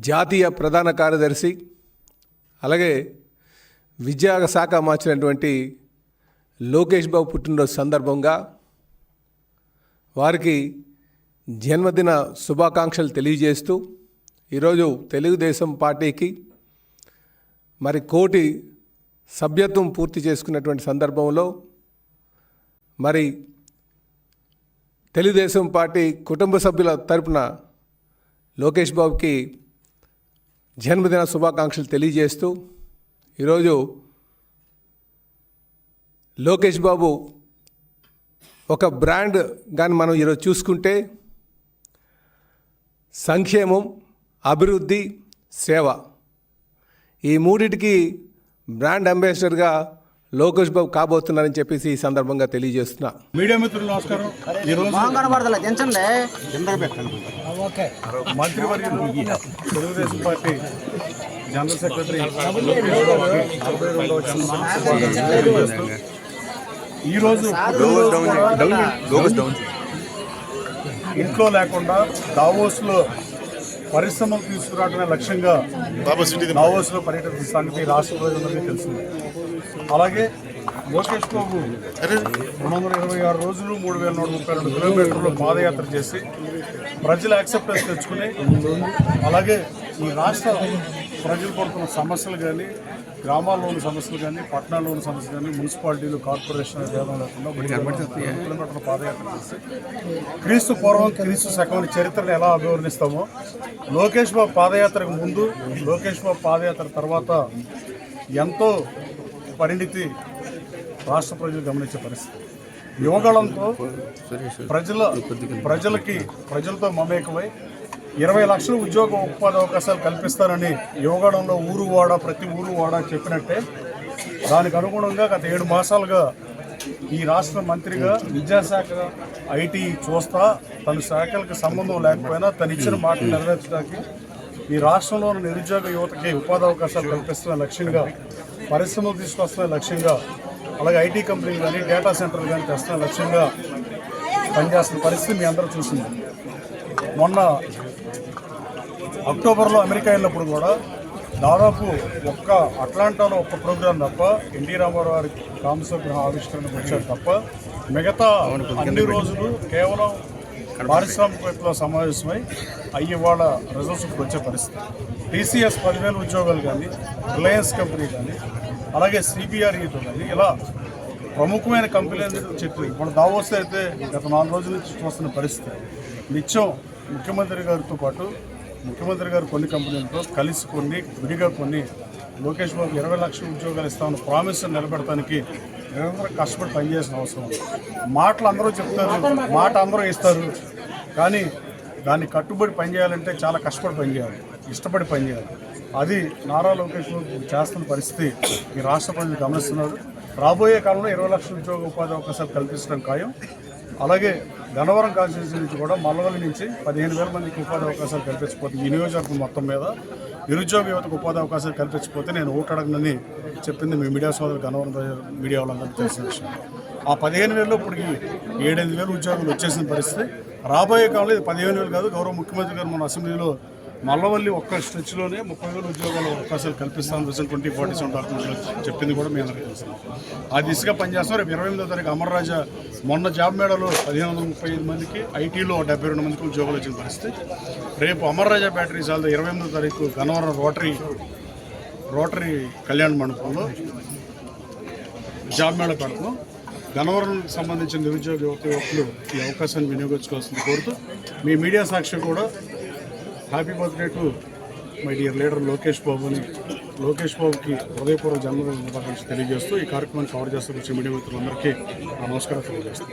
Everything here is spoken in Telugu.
జాతీయ ప్రధాన కార్యదర్శి అలాగే విద్యా శాఖ మార్చినటువంటి లోకేష్ బాబు పుట్టినరోజు సందర్భంగా వారికి జన్మదిన శుభాకాంక్షలు తెలియజేస్తూ ఈరోజు తెలుగుదేశం పార్టీకి మరి కోటి సభ్యత్వం పూర్తి చేసుకున్నటువంటి సందర్భంలో మరి తెలుగుదేశం పార్టీ కుటుంబ సభ్యుల తరపున లోకేష్ బాబుకి జన్మదిన శుభాకాంక్షలు తెలియజేస్తూ ఈరోజు లోకేష్ బాబు ఒక బ్రాండ్ కానీ మనం ఈరోజు చూసుకుంటే సంక్షేమం అభివృద్ధి సేవ. ఈ మూడిటికి బ్రాండ్ అంబాసిడర్గా లోకేష్ బాబు కాబోతున్నారని చెప్పేసి ఈ సందర్భంగా తెలియజేస్తున్నా. మీడియా మిత్రులు నమస్కారం. ఈరోజు మంత్రివర్యులు తెలుగుదేశం పార్టీ జనరల్ సెక్రటరీ ఇంట్లో లేకుండా దావోస్లో పరిశ్రమలు తీసుకురావడమే లక్ష్యంగా దావోస్లో పర్యటన సంగతి రాష్ట్ర ప్రజలందరికీ తెలిసింది అలాగే లోకేష్ బాబు రెండు వందల ఇరవై ఆరు రోజులు మూడు వేల నూట ముప్పై రెండు కిలోమీటర్లు పాదయాత్ర చేసి ప్రజల యాక్సెప్టెన్స్ తెచ్చుకుని అలాగే ఈ రాష్ట్ర ప్రజలు పడుతున్న సమస్యలు కానీ గ్రామాల్లోని సమస్యలు కానీ పట్టణాల్లోని సమస్యలు కానీ మున్సిపాలిటీలు కార్పొరేషన్ భేదం లేకుండా కిలోమీటర్ల పాదయాత్ర చేసి క్రీస్తు పూర్వం క్రీస్తు శకమని చరిత్రను ఎలా అభివర్ణిస్తామో లోకేష్ బాబు పాదయాత్రకు ముందు లోకేష్ బాబు పాదయాత్ర తర్వాత ఎంతో పరిణితి రాష్ట్ర ప్రజలు గమనించే పరిస్థితి. యువగళంతో ప్రజల ప్రజలకి ప్రజలతో మమేకమై ఇరవై లక్షల ఉద్యోగ ఉపాధి అవకాశాలు కల్పిస్తారని యువగడంలో ఊరు వాడ ప్రతి ఊరు వాడ చెప్పినట్టే. దానికి అనుగుణంగా గత ఏడు మాసాలుగా ఈ రాష్ట్ర మంత్రిగా విద్యాశాఖ ఐటీ చూస్తా తన శాఖలకు సంబంధం లేకపోయినా తను ఇచ్చిన మాట నెరవేర్చడానికి ఈ రాష్ట్రంలోని నిరుద్యోగ యువతకి ఉపాధి అవకాశాలు కల్పిస్తున్న లక్ష్యంగా పరిశ్రమలు తీసుకొస్తున్న లక్ష్యంగా అలాగే ఐటీ కంపెనీలు కానీ డేటా సెంటర్లు కానీ తెస్తున్న లక్ష్యంగా పనిచేస్తున్న పరిస్థితి మీ అందరూ చూసింది. మొన్న అక్టోబర్లో అమెరికా వెళ్ళినప్పుడు కూడా దాదాపు ఒక్క అట్లాంటాలో ఒక్క ప్రోగ్రాం తప్ప ఎన్టీ రామారావు గారి కామసగ్రహ ఆవిష్కరణకు వచ్చారు తప్ప మిగతా అన్ని రోజులు కేవలం పారిశ్రామికవేత్తల సమావేశమై అయ్యి వాళ్ళ రిజల్ట్స్కి వచ్చే పరిస్థితి. టీసీఎస్ పదివేల ఉద్యోగాలు కానీ రిలయన్స్ కంపెనీ కానీ అలాగే సిబిఆర్ఈతో కానీ ఇలా ప్రముఖమైన కంపెనీలు చెప్పి ఇప్పుడు దావోస్ అయితే గత నాలుగు రోజుల నుంచి చూస్తున్న పరిస్థితి. నిత్యం ముఖ్యమంత్రి గారితో పాటు ముఖ్యమంత్రి గారు కొన్ని కంపెనీలతో కలిసి కొన్ని విడిగా కొన్ని లోకేష్ బాబు ఇరవై లక్షల ఉద్యోగాలు ఇస్తామని ప్రామిస్ నిలబెడటానికి నిరంతరం కష్టపడి పనిచేసిన అవసరం మాటలు అందరూ చెప్తారు మాట అందరూ ఇస్తారు. కానీ దాన్ని కట్టుబడి పనిచేయాలంటే చాలా కష్టపడి పనిచేయాలి ఇష్టపడి పనిచేయాలి. అది నారా లోకేష్ బాబు చేస్తున్న పరిస్థితి. ఈ రాష్ట్ర ప్రజలు గమనిస్తున్నారు. రాబోయే కాలంలో ఇరవై లక్షల ఉద్యోగ ఉపాధి అవకాశాలు కల్పించడం ఖాయం. అలాగే గన్నవరం కాన్స్టిట్యూన్సీ నుంచి కూడా మల్లవల్లి నుంచి పదిహేను వేల మందికి ఉపాధి అవకాశాలు కల్పించకపోతే ఈ నియోజకవర్గం మొత్తం మీద నిరుద్యోగ యువతకు ఉపాధి అవకాశాలు కల్పించకపోతే నేను ఓటడగనని చెప్పింది మీ మీడియా సోదరు గన్నవరం మీడియా వాళ్ళందరికీ తెలిసిన విషయం. ఆ పదిహేను వేలలో ఇప్పటికి ఏడెనిమిది వేలు ఉద్యోగులు వచ్చేసిన పరిస్థితి. రాబోయే కాలంలో ఇది పదిహేను వేలు కాదు. గౌరవ ముఖ్యమంత్రి గారు మన అసెంబ్లీలో మల్లవల్లి ఒక్క స్ట్రెచ్లోనే ముప్పై వేల ఉద్యోగాల అవకాశాలు కల్పిస్తామని విజన్ ట్వంటీ ఫార్టీ సెవెన్ డాక్యుమెంట్లో చెప్పింది కూడా మేము అందరికీ తెలుసు. ఆ దిశగా పనిచేస్తాం. రేపు ఇరవై ఎనిమిదో తారీఖు అమర్ రాజా మొన్న జాబ్ మేడలో పదిహేను వందల ముప్పై ఐదు మందికి ఐటీలో డెబ్బై రెండు మందికి ఉద్యోగాలు వచ్చిన పరిస్థితి. రేపు అమర్ రాజా బ్యాటరీస్ ఇరవై ఎనిమిదో తారీఖు గన్నవరం రోటరీ రోటరీ కళ్యాణ మండపంలో జాబ్ మేళ పెడతాం. గన్నవరం సంబంధించిన నిరుద్యోగ యువత యువకులు ఈ అవకాశాన్ని వినియోగించుకోవాల్సింది కోరుతూ మీ మీడియా సాక్షి కూడా happy birthday to my dear leader Lokesh బాబుని లోకేష్ బాబుకి హృదయపూర్వక జన్మదిన శుభాకాంక్షలు తెలియజేస్తూ ఈ కార్యక్రమాన్ని కవర్ చేస్తున్న మీడియా మిత్రులందరికీ నమస్కారం తెలియజేస్తాను